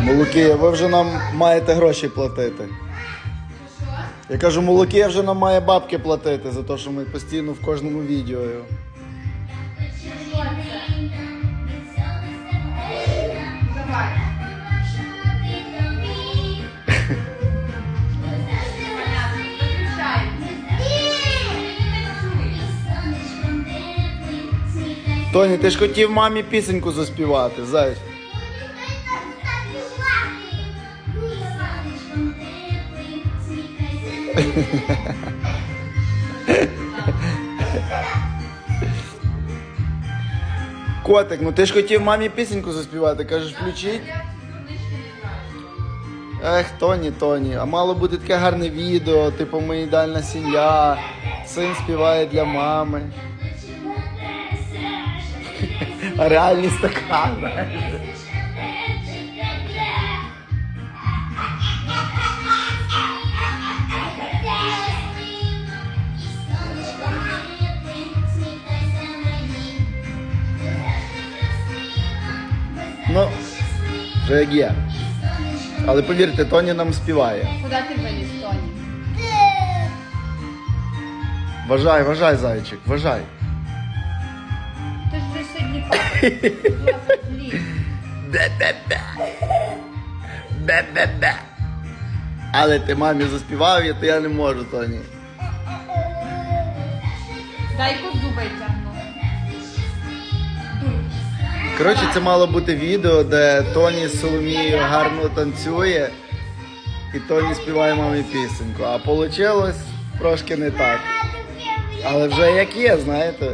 Молоки, ви вже нам маєте гроші платити. Я кажу, молоки вже нам має бабки платити за те, що ми постійно в кожному відео. Давай. Тоні, ти ж хотів мамі пісеньку заспівати, зайч. Котик, ну ти ж хотів мамі пісеньку заспівати, кажеш, включіть. Знаю. Ех, Тоні, Тоні, а мало бути таке гарне відео, типу ми ідеальна сім'я, син співає для мами. А реальність така. знаєш. Ну, вже як є. Але повірте, Тоні нам співає. Куди ти виліз, Тоні? Вважай, вважай, зайчик, вважай. Ти ж вже сьогодні папа. Бе-бе-бе. Бе-бе-бе. Але ти мамі заспівав, я- то я не можу, Тоні. Дай козу Коротше, це мало бути відео, де Тоні з Соломією гарно танцює, і Тоні співає мамі пісеньку. А вийшло трошки не так. Але вже як є, знаєте.